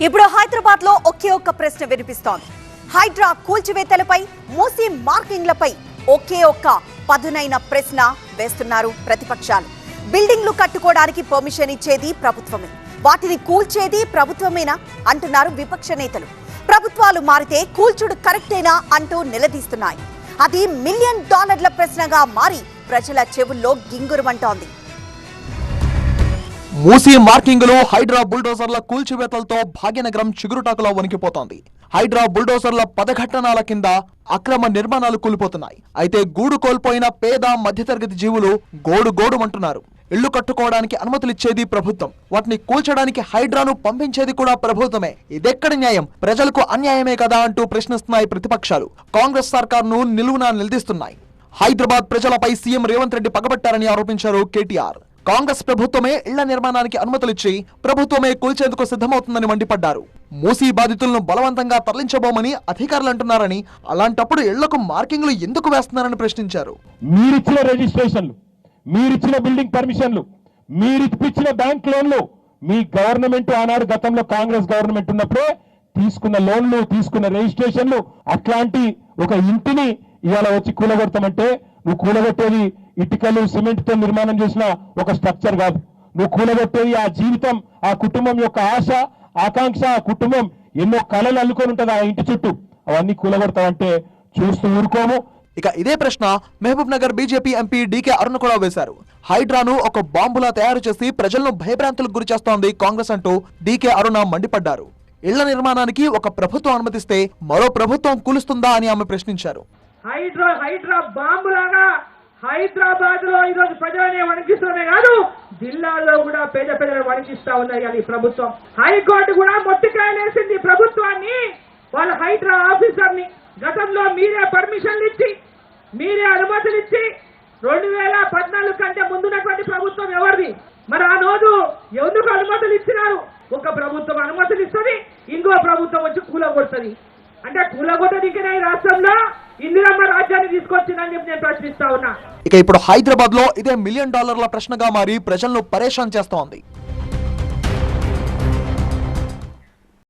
ఇప్పుడు హైదరాబాద్లో ఒకే ఒక్క ప్రశ్న వినిపిస్తోంది. హైడ్రా కూల్చివేతలపై మూసి మార్కింగ్లపై ఒకే ఒక్క పదునైన ప్రశ్న వేస్తున్నారు ప్రతిపక్షాలు. బిల్డింగ్లు కట్టుకోవడానికి పర్మిషన్ ఇచ్చేది ప్రభుత్వమే. వాటిని కూల్చేది ప్రభుత్వమేనా అంటున్నారు విపక్ష నేతలు. ప్రభుత్వాలు మారితే కూల్చుడు కరెక్టేనా అంటూ నిలదీస్తున్నాయి. అది మిలియన్ డాలర్ల ప్రశ్నగా మారి ప్రజల చెవుల్లో గింగురమంటోంది. మూసీ మార్కింగ్లు హైడ్రా బుల్డోజర్ల కూల్చివేతలతో భాగ్యనగరం చిగురుటాకులో వణికిపోతోంది. హైడ్రా బుల్డోజర్ల పదఘట్టనాల కింద అక్రమ నిర్మాణాలు కూలిపోతున్నాయి. అయితే గూడు కోల్పోయిన పేద మధ్యతరగతి జీవులు గోడు గోడు అంటున్నారు ఇళ్ళు కట్టుకోవడానికి అనుమతులిచ్చేది ప్రభుత్వం. వాటిని కూల్చడానికి హైడ్రాను పంపించేది కూడా ప్రభుత్వమే. ఇదెక్కడ న్యాయం? ప్రజలకు అన్యాయమే కదా అంటూ ప్రశ్నిస్తున్నాయి ప్రతిపక్షాలు. కాంగ్రెస్ సర్కార్ను నిలువునా నిలదీస్తున్నాయి. హైదరాబాద్ ప్రజలపై సీఎం రేవంత్ రెడ్డి పగబట్టారని ఆరోపించారు కేటీఆర్. కాంగ్రెస్ ప్రభుత్వమే ఇళ్ళ నిర్మాణానికి అనుమతులిచ్చి ప్రభుత్వమే కూల్చేందుకు సిద్ధమవుతుందని మండిపడ్డారు. మూసీ బాధితులను బలవంతంగా తరలించబోమని అధికారులు అంటున్నారని అలాంటప్పుడు ఇళ్ళకు మార్కింగ్లు ఎందుకు వేస్తున్నారని ప్రశ్నించారు. మీరిచ్చిన రిజిస్ట్రేషన్లు మీరిచ్చిన బిల్డింగ్ పర్మిషన్లు మీరిచ్చిన బ్యాంక్ లోన్లు మీ గవర్నమెంట్ ఆనాడు గతంలో కాంగ్రెస్ గవర్నమెంట్ ఉన్నప్పుడే తీసుకున్న లోన్లు తీసుకున్న రిజిస్ట్రేషన్లు అట్లాంటి ఒక ఇంటిని ఇవాళ వచ్చి కూలగొడతామంటే నువ్వు కూలగొట్టేది ఇటుకలు సిమెంట్తో నిర్మాణం చేసిన ఒక స్ట్రక్చర్ కాదు. నువ్వు కూలగొట్టేది ఆ జీవితం ఆ కుటుంబం యొక్క ఆశ ఆకాంక్ష ఆ కుటుంబం ఎన్నో కళలు అల్లుకొని ఉంటుంది ఆ ఇంటి చుట్టూ. అవన్నీ కూలగొడతావంటే చూస్తూ ఊరుకోము. ఇక ఇదే ప్రశ్న మహబూబ్ నగర్ బీజేపీ ఎంపీ డీకే అరుణ్ కూడా వేశారు. హైడ్రాను ఒక బాంబులా తయారు చేసి ప్రజలను భయభ్రాంతులకు గురి చేస్తోంది కాంగ్రెస్ అంటూ డీకే అరుణ మండిపడ్డారు. ఇళ్ళ నిర్మాణానికి ఒక ప్రభుత్వం అనుమతిస్తే మరో ప్రభుత్వం కూలుస్తుందా అని ఆమె ప్రశ్నించారు. హైడ్రా హైడ్రా బాంబు లాగా హైదరాబాద్లో ఈరోజు ప్రజలనే వణికిస్తూనే కాదు జిల్లాల్లో కూడా పేద ప్రజలు వణికిస్తా ఉన్నాయి అది ప్రభుత్వం. హైకోర్టు కూడా మొట్టికాయలేసింది ప్రభుత్వాన్ని. వాళ్ళ హైడ్రా ఆఫీసర్ని గతంలో మీరే పర్మిషన్లు ఇచ్చి మీరే అనుమతులు ఇచ్చి రెండు వేల పద్నాలుగు కంటే ముందున్నటువంటి ప్రభుత్వం ఎవరిది? మరి ఆ రోజు ఎందుకు అనుమతులు ఇచ్చినారు? ఒక ప్రభుత్వం అనుమతులు ఇస్తుంది ఇంకో ప్రభుత్వం వచ్చి కూలగొడుతుంది. అంటే కూలగొట్టదికిన ఈ రాష్ట్రంలో? ఇందిరమ్మ రాజ్యాన్ని తీసుకొచ్చిందని చెప్పి నేను ప్రశ్నిస్తా ఉన్నా. ఇక ఇప్పుడు హైదరాబాద్లో ఇదే మిలియన్ డాలర్ల ప్రశ్నగా మారి ప్రజలను పరేషాన్ చేస్తోంది.